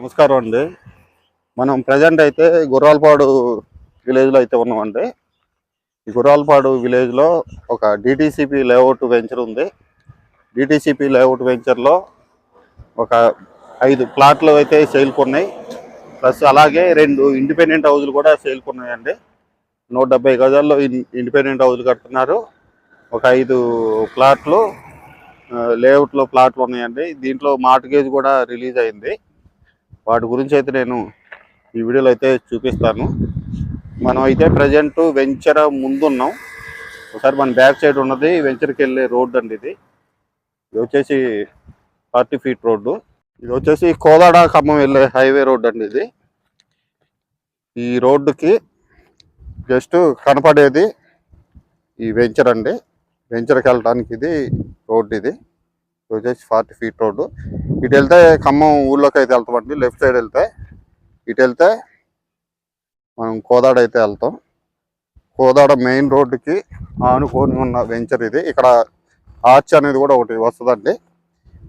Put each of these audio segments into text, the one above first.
నమస్కారం అండి. మనం ప్రజెంట్ అయితే గుర్రాలపాడు విలేజ్లో అయితే ఉన్నామండి. ఈ గుర్రాలపాడు విలేజ్లో ఒక డిటీసీపీ లేఅవుట్ వెంచర్ ఉంది. డిటీసీపీ లేఅవుట్ వెంచర్లో ఒక ఐదు ప్లాట్లు అయితే సేల్కున్నాయి ప్లస్ అలాగే రెండు ఇండిపెండెంట్ హౌజులు కూడా సేల్కున్నాయండి నూట డెబ్బై గజాల్లో ఇండిపెండెంట్ హౌజులు కడుతున్నారు. ఒక ఐదు ప్లాట్లు లేఅవుట్లో ప్లాట్లు ఉన్నాయండి. దీంట్లో మార్ట్గేజ్ కూడా రిలీజ్ అయింది. వాటి గురించి అయితే నేను ఈ వీడియోలో అయితే చూపిస్తాను. మనం అయితే ప్రజెంట్ వెంచర్ ముందున్నాం ఒకసారి మన బ్యాక్ సైడ్ ఉన్నది వెంచర్కి వెళ్ళే రోడ్ అండి ఇది. ఇది వచ్చేసి ఫార్టీ ఫీట్ రోడ్డు. ఇది వచ్చేసి కోదాడ ఖమ్మం వెళ్ళే హైవే రోడ్ అండి ఇది. ఈ రోడ్డుకి జస్ట్ కనపడేది ఈ వెంచర్ అండి. వెంచర్కి వెళ్ళడానికి ఇది రోడ్ ఇది. ఇది వచ్చేసి ఫార్టీ ఫీట్ రోడ్డు. ఇటు వెళ్తే ఖమ్మం ఊళ్ళోకి అయితే వెళ్తామండి లెఫ్ట్ సైడ్ వెళ్తే ఇటు వెళ్తే మనం కోదాడ అయితే వెళ్తాం. కోదాడ మెయిన్ రోడ్డుకి ఆనుకొని ఉన్న వెంచర్ ఇది. ఇక్కడ ఆర్చ్ అనేది కూడా ఒకటి వస్తుందండి.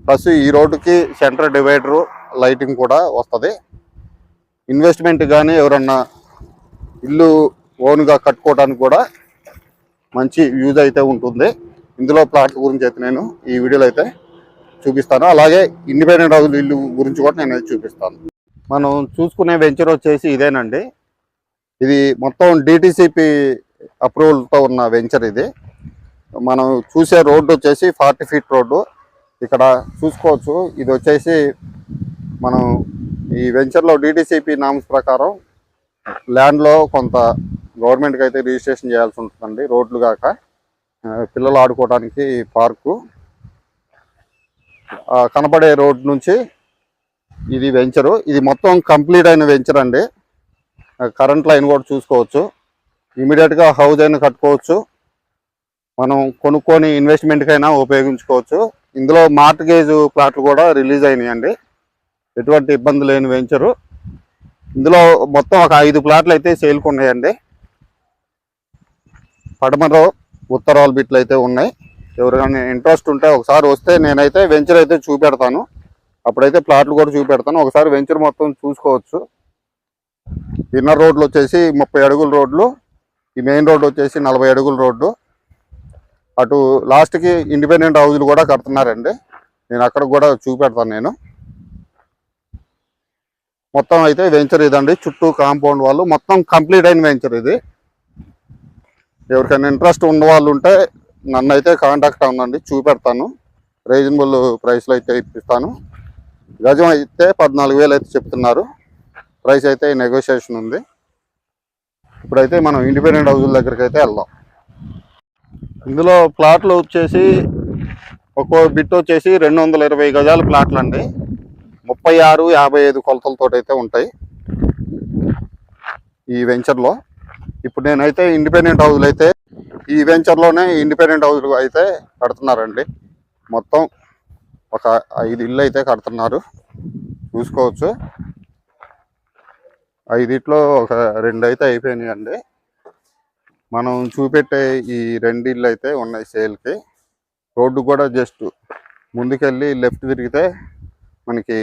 ప్లస్ ఈ రోడ్డుకి సెంటర్ డివైడరు లైటింగ్ కూడా వస్తుంది. ఇన్వెస్ట్మెంట్ కానీ ఎవరన్నా ఇల్లు ఓన్గా కట్టుకోవడానికి కూడా మంచి యూజ్ అయితే ఉంటుంది. ఇందులో ప్లాట్ గురించి అయితే నేను ఈ వీడియోలో అయితే చూపిస్తాను. అలాగే ఇండిపెండెంట్ హౌస్ ఇల్లు గురించి కూడా నేను చూపిస్తాను. మనం చూసుకునే వెంచర్ వచ్చేసి ఇదేనండి. ఇది మొత్తం డిటిసిపి అప్రూవల్తో ఉన్న వెంచర్ ఇది. మనం చూసే రోడ్డు వచ్చేసి ఫార్టీ ఫీట్ రోడ్డు. ఇక్కడ చూసుకోవచ్చు. ఇది వచ్చేసి మనం ఈ వెంచర్లో డిటిసిపి నామ్స్ ప్రకారం ల్యాండ్లో కొంత గవర్నమెంట్కి అయితే రిజిస్ట్రేషన్ చేయాల్సి ఉంటుందండి. రోడ్లు కాక పిల్లలు ఆడుకోవడానికి పార్కు కనపడే రోడ్ నుంచి ఇది వెంచరు ఇది మొత్తం కంప్లీట్ అయిన వెంచర్ అండి. కరెంట్ లైన్ కూడా చూసుకోవచ్చు. ఇమీడియట్గా హౌస్ అయినా కట్టుకోవచ్చు. మనం కొనుక్కొని ఇన్వెస్ట్మెంట్కైనా ఉపయోగించుకోవచ్చు. ఇందులో మార్ట్గేజ్ ప్లాట్లు కూడా రిలీజ్ అయినాయండి. ఎటువంటి ఇబ్బంది లేని వెంచరు ఇందులో మొత్తం ఒక ఐదు ప్లాట్లు అయితే సేల్కి ఉన్నాయండి. పడమరో ఉత్తరాలు బిట్లు అయితే ఉన్నాయి. ఎవరికైనా ఇంట్రెస్ట్ ఉంటే ఒకసారి వస్తే నేనైతే వెంచర్ అయితే చూపెడతాను. అప్పుడైతే ప్లాట్లు కూడా చూపెడతాను. ఒకసారి వెంచర్ మొత్తం చూసుకోవచ్చు. ఇన్నర్ రోడ్లు వచ్చేసి ముప్పై అడుగుల రోడ్లు. ఈ మెయిన్ రోడ్ వచ్చేసి నలభై అడుగుల రోడ్డు. అటు లాస్ట్కి ఇండిపెండెంట్ హౌజులు కూడా కడుతున్నారండి. నేను అక్కడ కూడా చూపెడతాను నేను. మొత్తం అయితే వెంచర్ ఇదండి. చుట్టూ కాంపౌండ్ వాళ్ళు. మొత్తం కంప్లీట్ అయిన వెంచర్ ఇది. ఎవరికైనా ఇంట్రెస్ట్ ఉన్న వాళ్ళు ఉంటే నన్ను అయితే కాంటాక్ట్ అవ్వండి చూపెడతాను. రీజనబుల్ ప్రైస్లో అయితే ఇప్పిస్తాను. గజం అయితే పద్నాలుగు వేలు అయితే చెప్తున్నారు. ప్రైస్ అయితే నెగోషియేషన్ ఉంది. ఇప్పుడైతే మనం ఇండిపెండెంట్ హౌజుల దగ్గరికి అయితే వెళ్దాం. ఇందులో ప్లాట్లు వచ్చేసి ఒక్కో బిట్ వచ్చేసి రెండు వందల ఇరవై గజాల ప్లాట్లు అండి ముప్పై ఆరు యాభై ఐదు కొలతలతో అయితే ఉంటాయి ఈ వెంచర్లో. ఇప్పుడు నేనైతే ఇండిపెండెంట్ హౌజులు అయితే ఈ వెంచర్లోనే ఇండిపెండెంట్ హౌస్లు అయితే కడుతున్నారండి. మొత్తం ఒక ఐదు ఇల్లు అయితే కడుతున్నారు. చూసుకోవచ్చు. ఐదిట్లో ఒక రెండు అయితే అయిపోయినాయి అండి మనం చూపెట్టే ఈ రెండు ఇల్లు అయితే ఉన్నాయి సేల్కి. రోడ్డు కూడా జస్ట్ ముందుకెళ్ళి లెఫ్ట్ తిరిగితే మనకి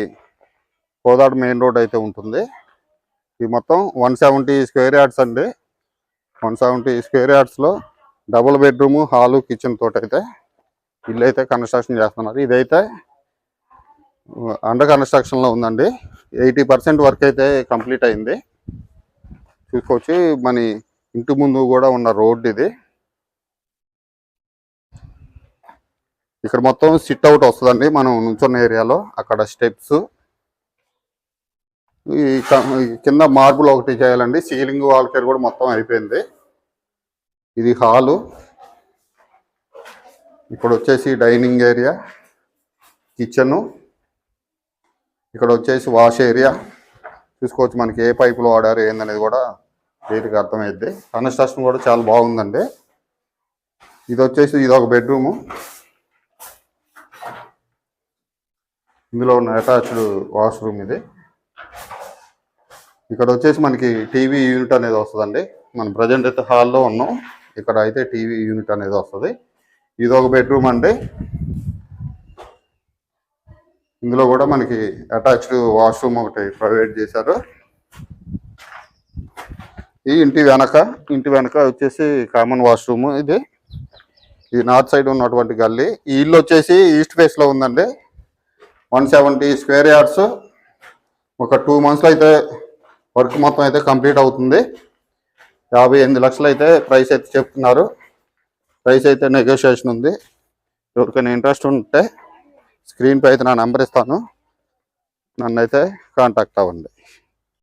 కోదాడ మెయిన్ రోడ్ అయితే ఉంటుంది. ఇది మొత్తం వన్ సెవెంటీ స్క్వేర్ యార్డ్స్ అండి. వన్ సెవెంటీ స్క్వేర్ యార్డ్స్లో డబుల్ బెడ్రూమ్ హాలు కిచెన్ తోటి అయితే ఇల్లు అయితే కన్స్ట్రక్షన్ చేస్తున్నారు. ఇదైతే అండర్ కన్స్ట్రక్షన్లో ఉందండి. ఎయిటీ పర్సెంట్ వర్క్ అయితే కంప్లీట్ అయింది. చూసుకోవచ్చు మన ఇంటి ముందు కూడా ఉన్న రోడ్ ఇది. ఇక్కడ మొత్తం సిట్ అవుట్ వస్తుందండి మనం నుంచున్న ఏరియాలో. అక్కడ స్టెప్స్ ఈ కింద మార్బుల్ ఒకటి చేయాలండి. సీలింగ్ వాల్కేర్ కూడా మొత్తం అయిపోయింది. ఇది హాలు. ఇక్కడ వచ్చేసి డైనింగ్ ఏరియా కిచెను. ఇక్కడ వచ్చేసి వాష్ ఏరియా. చూసుకోవచ్చు మనకి ఏ పైపులు వాడారు ఏందనేది కూడా వీటికి అర్థమైద్ది. కన్స్ట్రక్షన్ కూడా చాలా బాగుందండి. ఇది వచ్చేసి ఇది ఒక బెడ్రూము. ఇందులో ఉన్న అటాచ్డ్ వాష్రూమ్ ఇది. ఇక్కడ వచ్చేసి మనకి టీవీ యూనిట్ అనేది వస్తుందండి. మనం ప్రజెంట్ అయితే హాల్లో ఉన్నాం. ఇక్కడ అయితే టీవీ యూనిట్ అనేది వస్తుంది. ఇది ఒక బెడ్రూమ్ అండి. ఇందులో కూడా మనకి అటాచ్డ్ వాష్రూమ్ ఒకటి ప్రొవైడ్ చేశారు. ఈ ఇంటి వెనక ఇంటి వెనక వచ్చేసి కామన్ వాష్రూమ్ ఇది. ఇది నార్త్ సైడ్ ఉన్నటువంటి గల్లీ. ఈ ఇల్లు వచ్చేసి ఈస్ట్ ఫేస్లో ఉందండి. One seventy square yards. ఒక టూ మంత్స్లో అయితే వర్క్ మొత్తం అయితే కంప్లీట్ అవుతుంది. యాభై ఎనిమిది లక్షలు అయితే ప్రైస్ అయితే చెప్తున్నారు. ప్రైస్ అయితే నెగోషియేషన్ ఉంది. ఎవరికైనా ఇంట్రెస్ట్ ఉంటే స్క్రీన్ పై అయితే నా నెంబర్ ఇస్తాను. నన్ను అయితే కాంటాక్ట్ అవ్వండి.